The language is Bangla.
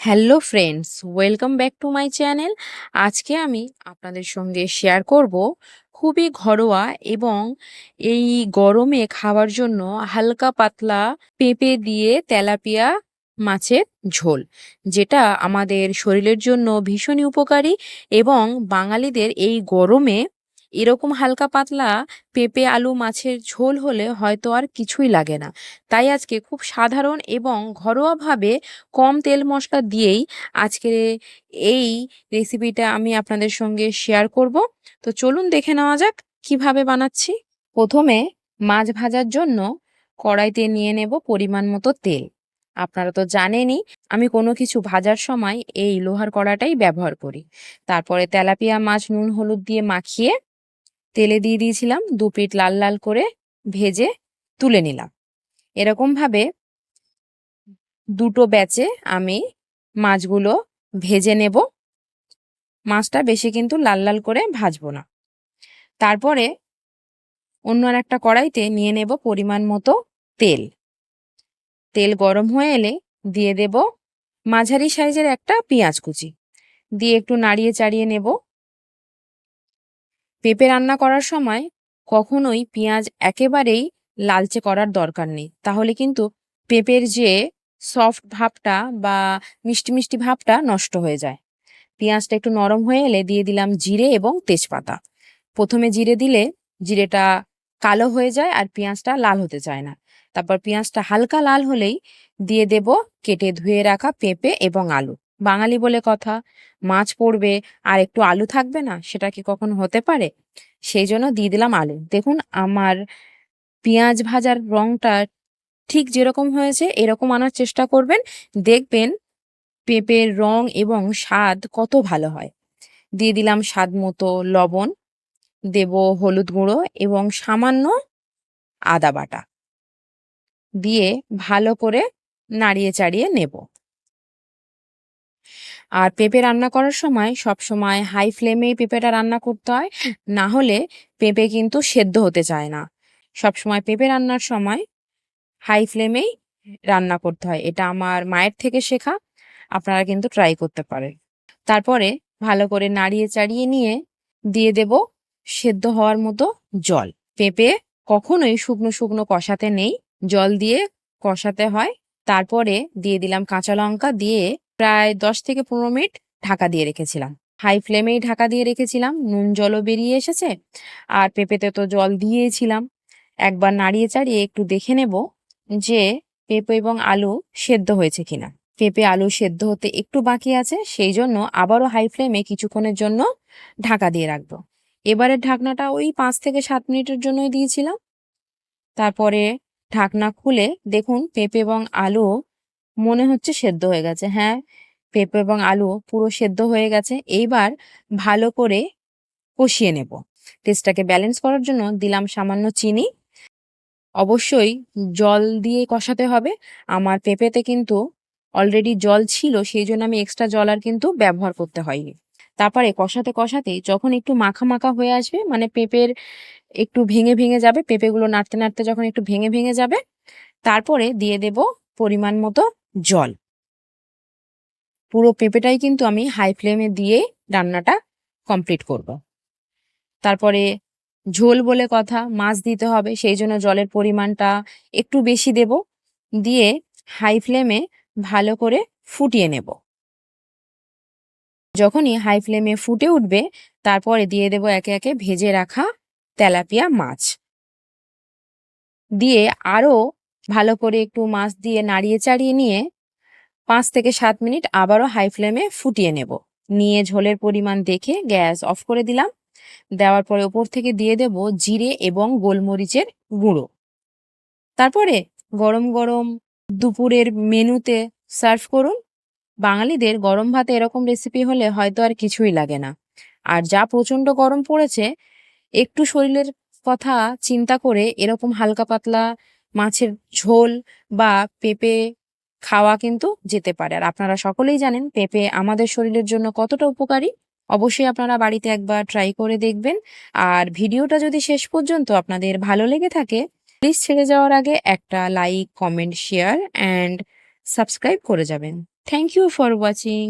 Hello friends welcome back to my channel আজকে আমি আপনাদের সঙ্গে শেয়ার করব খুবই ঘরোয়া এবং এই গরমে খাওয়ার জন্য হালকা পাতলা পেঁপে দিয়ে তেলাপিয়া মাছের ঝোল, যেটা আমাদের শরীরের জন্য ভীষণই উপকারী এবং বাঙালিদের এই গরমে এরকম হালকা পাতলা পেঁপে, আলু, মাছের ঝোল হলে হয়তো আর কিছুই লাগে না। তাই আজকে খুব সাধারণ এবং ঘরোয়াভাবে কম তেল মশলা দিয়েই আজকের এই রেসিপিটা আমি আপনাদের সঙ্গে শেয়ার করব। তো চলুন দেখে নেওয়া যাক কীভাবে বানাচ্ছি। প্রথমে মাছ ভাজার জন্য কড়াইতে নিয়ে নেব পরিমাণ মতো তেল। আপনারা তো জানেনই, আমি কোনো কিছু ভাজার সময় এই লোহার কড়াটাই ব্যবহার করি। তারপরে তেলাপিয়া মাছ, নুন, হলুদ দিয়ে মাখিয়ে তেলে দিয়ে দিয়েছিলাম, দু পিঠ লাল লাল করে ভেজে তুলে নিলাম। এরকমভাবে দুটো ব্যাচে আমি মাছগুলো ভেজে নেব। মাছটা বেশি কিন্তু লাল লাল করে ভাজবো না। তারপরে অন্য একটা কড়াইতে নিয়ে নেব পরিমাণ মতো তেল। তেল গরম হয়ে এলে দিয়ে দেব মাঝারি সাইজের একটা পেঁয়াজ কুচি। দিয়ে একটু নাড়িয়ে চাড়িয়ে নেব। পেঁপে রান্না করার সময় কখনোই পেঁয়াজ একেবারেই লালচে করার দরকার নেই। তাহলে কিন্তু পেঁপের যে সফট ভাবটা বা মিষ্টি মিষ্টি ভাবটা নষ্ট হয়ে যায়। পেঁয়াজটা একটু নরম হয়ে এলে দিয়ে দিলাম জিরে এবং তেজপাতা। প্রথমে জিরে দিলে জিরেটা কালো হয়ে যায় আর পেঁয়াজটা লাল হতে চায় না। তারপর পেঁয়াজটা হালকা লাল হলেই দিয়ে দেব কেটে ধুয়ে রাখা পেঁপে এবং আলু। বাঙালি বলে কথা, মাছ পড়বে আর একটু আলু থাকবে না, সেটা কি কখনো হতে পারে? সেই জন্য দিয়ে দিলাম আলু। দেখুন, আমার পেঁয়াজ ভাজার রংটা ঠিক যেরকম হয়েছে, এরকম আনার চেষ্টা করবেন। দেখবেন পেঁপের রং এবং স্বাদ কত ভালো হয়। দিয়ে দিলাম স্বাদ মতো লবণ, দেব হলুদ গুঁড়ো এবং সামান্য আদা বাটা। দিয়ে ভালো করে নাড়িয়ে চাড়িয়ে নেব। আর পেঁপে রান্না করার সময় সব সময় হাই ফ্লেমেই পেঁপেটা রান্না করতে হয়। না হলে পেঁপে কিন্তু সেদ্ধ হতে চায় না। সব সময় পেঁপে রান্নার সময় হাই ফ্লেমেই রান্না করতে হয়। এটা আমার মায়ের থেকে শেখা। আপনারা কিন্তু ট্রাই করতে পারেন। তারপরে ভালো করে নাড়িয়ে চাড়িয়ে নিয়ে দিয়ে দেব সেদ্ধ হওয়ার মতো জল। পেঁপে কখনোই শুকনো শুকনো কষাতে নেই। জল দিয়ে কষাতে হয়। তারপরে দিয়ে দিলাম কাঁচা লঙ্কা দিয়ে প্রায় দশ থেকে পনেরো মিনিট ঢাকা দিয়ে রেখেছিলাম। হাই ফ্লেমেই ঢাকা দিয়ে রেখেছিলাম। নুন জলও বেরিয়ে এসেছে আর পেঁপেতে তো জল দিয়েছিলাম। একবার নাড়িয়ে চাড়িয়ে একটু দেখে নেব যে পেঁপে এবং আলু সেদ্ধ হয়েছে কিনা। পেঁপে আলু সেদ্ধ হতে একটু বাকি আছে, সেই জন্য আবারও হাই ফ্লেমে কিছুক্ষণের জন্য ঢাকা দিয়ে রাখব। এবারের ঢাকনাটা ওই পাঁচ থেকে সাত মিনিটের জন্যই দিয়েছিলাম। তারপরে ঢাকনা খুলে দেখুন পেঁপে এবং আলু মনে হচ্ছে সেদ্ধ হয়ে গেছে। হ্যাঁ পেঁপে এবং আলু পুরো সেদ্ধ হয়ে গেছে। এইবার ভালো করে কষিয়ে নেব। টেস্টটাকে ব্যালেন্স করার জন্য দিলাম সামান্য চিনি। অবশ্যই জল দিয়ে কষাতে হবে। আমার পেঁপেতে কিন্তু অলরেডি জল ছিল, সেই জন্য আমি এক্সট্রা জল আর কিন্তু ব্যবহার করতে হয়নি। তারপরে কষাতে কষাতে যখন একটু মাখা মাখা হয়ে আসবে মানে পেঁপের একটু ভেঙে ভেঙে যাবে, পেঁপেগুলো নাড়তে নাড়তে যখন একটু ভেঙে ভেঙে যাবে, তারপরে দিয়ে দেব পরিমাণ মতো জল। পুরো পেঁপেটাই কিন্তু আমি হাই ফ্লেমে দিয়ে রান্নাটা কমপ্লিট করব। তারপরে ঝোল বলে কথা, মাছ দিতে হবে, সেই জন্য জলের পরিমাণটা একটু বেশি দেব, দিয়ে হাই ফ্লেমে ভালো করে ফুটিয়ে নেব। যখনই হাই ফ্লেমে ফুটে উঠবে, তারপরে দিয়ে দেব একে একে ভেজে রাখা তেলাপিয়া মাছ। দিয়ে আরও ভালো করে একটু মাছ দিয়ে নাড়িয়ে চাড়িয়ে নিয়ে পাঁচ থেকে সাত মিনিট আবারও হাই ফ্লেমে ফুটিয়ে নেব। নিয়ে ঝোলের পরিমাণ দেখে গ্যাস অফ করে দিলাম। দেওয়ার পরে ওপর থেকে দিয়ে দেব জিরে এবং গোলমরিচের গুঁড়ো। তারপরে গরম গরম দুপুরের মেনুতে সার্ভ করুন। বাঙালিদের গরম ভাতে এরকম রেসিপি হলে হয়তো আর কিছুই লাগে না। আর যা প্রচণ্ড গরম পড়েছে, একটু শরীরের কথা চিন্তা করে এরকম হালকা পাতলা মাছের ঝোল বা পেঁপে খাওয়া কিন্তু যেতে পারে। আর আপনারা সকলেই জানেন পেঁপে আমাদের শরীরের জন্য কতটা উপকারী। অবশ্যই আপনারা বাড়িতে একবার ট্রাই করে দেখবেন। আর ভিডিওটা যদি শেষ পর্যন্ত আপনাদের ভালো লেগে থাকে প্লিজ ছেড়ে যাওয়ার আগে একটা like comment share and subscribe করে যাবেন। Thank you for watching